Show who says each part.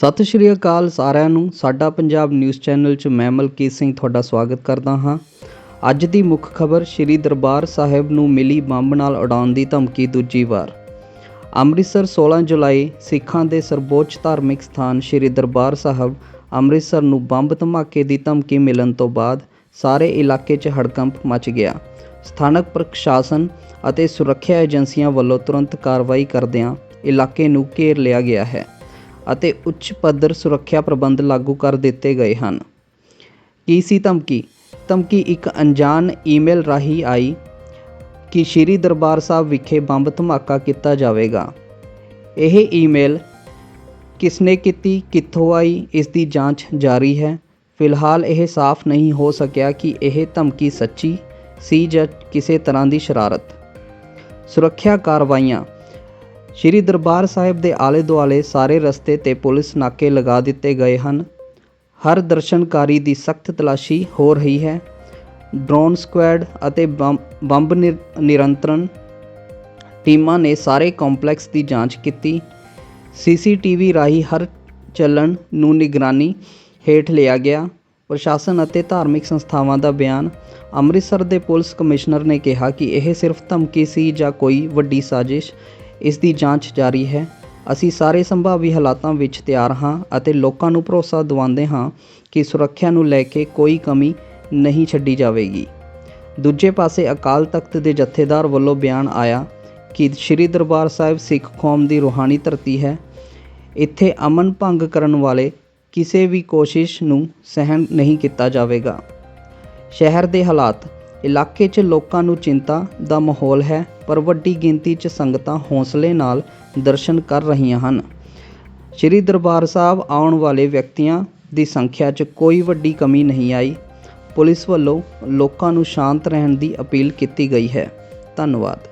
Speaker 1: ਸਤਿ ਸ਼੍ਰੀ ਅਕਾਲ ਸਾਰਿਆਂ ਨੂੰ। ਸਾਡਾ ਪੰਜਾਬ ਨਿਊਜ਼ ਚੈਨਲ 'ਚ ਮੈਂ ਮਲਕੀਤ ਸਿੰਘ ਤੁਹਾਡਾ ਸਵਾਗਤ ਕਰਦਾ ਹਾਂ। ਅੱਜ ਦੀ ਮੁੱਖ ਖਬਰ ਸ਼੍ਰੀ ਦਰਬਾਰ ਸਾਹਿਬ ਨੂੰ ਮਿਲੀ ਬੰਬ ਨਾਲ ਉਡਾਉਣ ਦੀ ਧਮਕੀ ਦੂਜੀ ਵਾਰ। ਅੰਮ੍ਰਿਤਸਰ 16 ਜੁਲਾਈ ਸਿੱਖਾਂ ਦੇ ਸਰਵੋੱਚ ਧਾਰਮਿਕ ਸਥਾਨ ਸ਼੍ਰੀ ਦਰਬਾਰ ਸਾਹਿਬ ਅੰਮ੍ਰਿਤਸਰ ਨੂੰ ਬੰਬ ਧਮਾਕੇ ਦੀ ਧਮਕੀ ਮਿਲਣ ਤੋਂ ਬਾਅਦ ਸਾਰੇ ਇਲਾਕੇ 'ਚ ਹੜਕੰਪ ਮਚ ਗਿਆ। ਸਥਾਨਕ ਪ੍ਰਸ਼ਾਸਨ ਅਤੇ ਸੁਰੱਖਿਆ ਏਜੰਸੀਆਂ ਵੱਲੋਂ ਤੁਰੰਤ ਕਾਰਵਾਈ ਕਰਦਿਆਂ ਇਲਾਕੇ ਨੂੰ ਘੇਰ ਲਿਆ ਗਿਆ ਹੈ। ਅਤੇ ਉੱਚ ਪੱਧਰ ਸੁਰੱਖਿਆ ਪ੍ਰਬੰਧ ਲਾਗੂ ਕਰ ਦਿੱਤੇ ਗਏ ਹਨ। ਕੀ ਸੀ ਧਮਕੀ? ਧਮਕੀ ਇੱਕ ਅਣਜਾਣ ਈਮੇਲ ਰਾਹੀਂ ਆਈ ਕਿ ਸ਼੍ਰੀ ਦਰਬਾਰ ਸਾਹਿਬ ਵਿਖੇ ਬੰਬ ਧਮਾਕਾ ਕੀਤਾ ਜਾਵੇਗਾ। ਇਹ ਈਮੇਲ ਕਿਸਨੇ ਕੀਤੀ, ਕਿੱਥੋਂ ਆਈ, ਇਸ ਦੀ ਜਾਂਚ ਜਾਰੀ ਹੈ। ਫਿਲਹਾਲ ਇਹ ਸਾਫ਼ ਨਹੀਂ ਹੋ ਸਕਿਆ ਕਿ ਇਹ ਧਮਕੀ ਸੱਚੀ ਸੀ ਜਾਂ ਕਿਸੇ ਤਰ੍ਹਾਂ ਦੀ ਸ਼ਰਾਰਤ। ਸੁਰੱਖਿਆ ਕਾਰਵਾਈਆਂ ਸ਼੍ਰੀ ਦਰਬਾਰ ਸਾਹਿਬ ਦੇ ਆਲੇ ਦੁਆਲੇ ਸਾਰੇ ਰਸਤੇ ਤੇ ਪੁਲਿਸ ਨਾਕੇ ਲਗਾ ਦਿੱਤੇ ਗਏ ਹਨ। ਹਰ ਦਰਸ਼ਨਕਾਰੀ ਦੀ ਸਖਤ ਤਲਾਸ਼ੀ ਹੋ ਰਹੀ ਹੈ। ਡਰੋਨ ਸਕੁਐਡ ਅਤੇ ਬੰਬ- ਬੰਬ ਨਿਰ- ਨਿਰੰਤਰਣ ਟੀਮਾਂ ਨੇ ਸਾਰੇ ਕੰਪਲੈਕਸ ਦੀ ਜਾਂਚ ਕੀਤੀ। ਸੀਸੀਟੀਵੀ ਰਾਹੀਂ ਹਰ ਚੱਲਣ ਨੂੰ ਨਿਗਰਾਨੀ ਹੇਠ ਲਿਆ ਗਿਆ। ਪ੍ਰਸ਼ਾਸਨ ਅਤੇ ਧਾਰਮਿਕ ਸੰਸਥਾਵਾਂ ਦਾ ਬਿਆਨ ਅੰਮ੍ਰਿਤਸਰ ਦੇ ਪੁਲਿਸ ਕਮਿਸ਼ਨਰ ਨੇ ਕਿਹਾ ਕਿ ਇਹ ਸਿਰਫ ਧਮਕੀ ਸੀ ਜਾਂ ਕੋਈ ਵੱਡੀ ਸਾਜ਼ਿਸ਼। ਇਸ ਦੀ ਜਾਂਚ ਜਾਰੀ ਹੈ। ਅਸੀਂ ਸਾਰੇ ਸੰਭਾਵੀ ਹਾਲਾਤਾਂ ਵਿੱਚ ਤਿਆਰ ਹਾਂ ਅਤੇ ਲੋਕਾਂ ਨੂੰ ਭਰੋਸਾ ਦਿਵਾਉਂਦੇ ਹਾਂ ਕਿ ਸੁਰੱਖਿਆ ਨੂੰ ਲੈ ਕੇ ਕੋਈ ਕਮੀ ਨਹੀਂ ਛੱਡੀ ਜਾਵੇਗੀ। ਦੂਜੇ ਪਾਸੇ ਅਕਾਲ ਤਖਤ ਦੇ ਜਥੇਦਾਰ ਵੱਲੋਂ ਬਿਆਨ ਆਇਆ ਕਿ ਸ੍ਰੀ ਦਰਬਾਰ ਸਾਹਿਬ ਸਿੱਖ ਕੌਮ ਦੀ ਰੂਹਾਨੀ ਧਰਤੀ ਹੈ। ਇੱਥੇ ਅਮਨ ਭੰਗ ਕਰਨ ਵਾਲੇ ਕਿਸੇ ਵੀ ਕੋਸ਼ਿਸ਼ ਨੂੰ ਸਹਿਣ ਨਹੀਂ ਕੀਤਾ ਜਾਵੇਗਾ। ਸ਼ਹਿਰ ਦੇ ਹਾਲਾਤ ਇਲਾਕੇ 'ਚ ਲੋਕਾਂ ਨੂੰ ਚਿੰਤਾ ਦਾ ਮਾਹੌਲ ਹੈ, ਪਰ ਵੱਡੀ ਗਿਣਤੀ 'ਚ ਸੰਗਤਾਂ ਹੌਸਲੇ ਨਾਲ ਦਰਸ਼ਨ ਕਰ ਰਹੀਆਂ ਹਨ। ਸ਼੍ਰੀ ਦਰਬਾਰ ਸਾਹਿਬ ਆਉਣ ਵਾਲੇ ਵਿਅਕਤੀਆਂ ਦੀ ਸੰਖਿਆ 'ਚ ਕੋਈ ਵੱਡੀ ਕਮੀ ਨਹੀਂ ਆਈ। ਪੁਲਿਸ ਵੱਲੋਂ ਲੋਕਾਂ ਨੂੰ ਸ਼ਾਂਤ ਰਹਿਣ ਦੀ ਅਪੀਲ ਕੀਤੀ ਗਈ ਹੈ। ਧੰਨਵਾਦ।